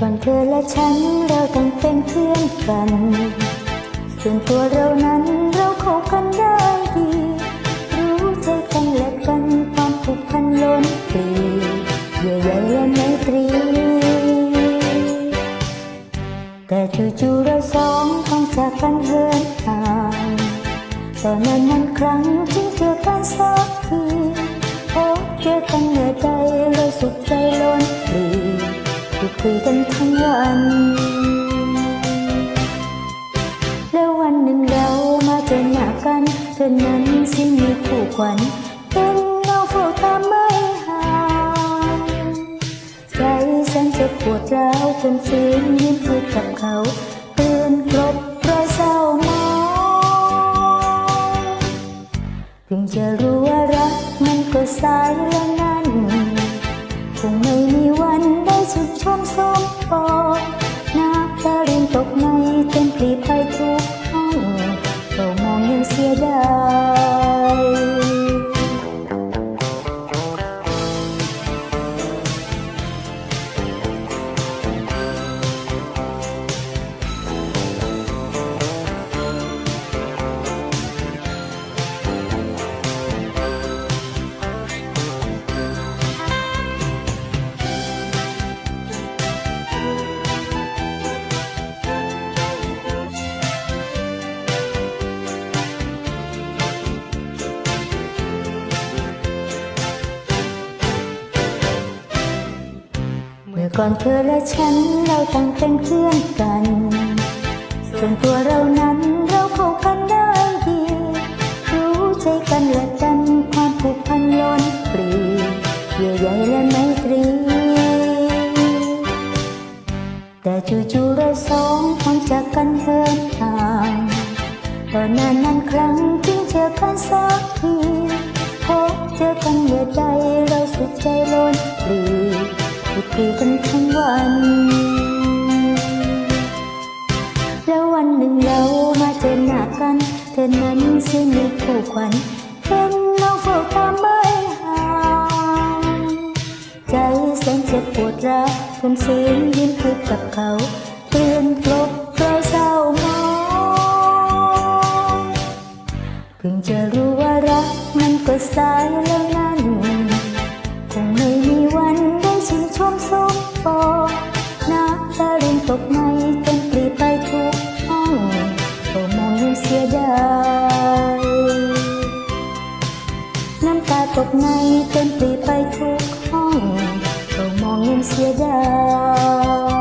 ตอนเธอและฉันเราต้องเป็นเพื่อนกัน ส่วนตัวเรานั้นเราเข้ากันได้ดี รู้ใจกันและกันความผูกพันล้นปลีเยื่อใยและไมตรี แต่จู่ๆเราสองต้องจากกันเหินห่างตอนนั้นนั้นครั้งจึงเจอกันสักทีพบเจอกันเมื่อใดเราสุขใจ คุยกันทั้งวัน แล้ววันหนึ่งเรามาเจอหน้ากัน เธอนั้นสิมีคู่ขวัญเป็นเงาเฝ้าตามไม่ห่างใจฉันจะปวดร้าวจนฝืนยิ้มพูดกับเขาเตือนกลบรอยเศร้ามองเพิ่งจะรู้ว่ารักมันก็สายแล้วนั้นคงไม่มี วันไก่อนเธอและฉันเราต่างเป็นเพื่อนกัน ส่วนตัวเรานั้นเราเข้ากันได้ดี รู้ใจกันและกันความผูกพันล้นปลีเยื่อใยและไมตรี แต่จู่ๆเราสองต้องจากกันเหินห่างตอนนานนานครั้งจึงเจอกันสักทีพบเจอกันเมื่อใดเราสุขใจล้นปลี คุยกันทั้งวัน แล้ววันหนึ่งเรามาเจอหน้ากัน เธอนั้นสิมีคู่ขวัญเป็นน้องเฝ้าตามไม่ห่างใจแสนเจ็บปวดร้าวทนฝืนยิ้มพูดกับเขาเตือนกลบรอยเศร้ามองเพิ่งจะรู้ว่ารักมันก็สายแล้วนั้น นชมสมปองน้ำตาลินตกในเต็มปลีไปทุกห้องก็มองยิ้มเสียดายน้ำตาตกในเต็มปลีไปทุกห้องก็มองยิ้มเสียดาย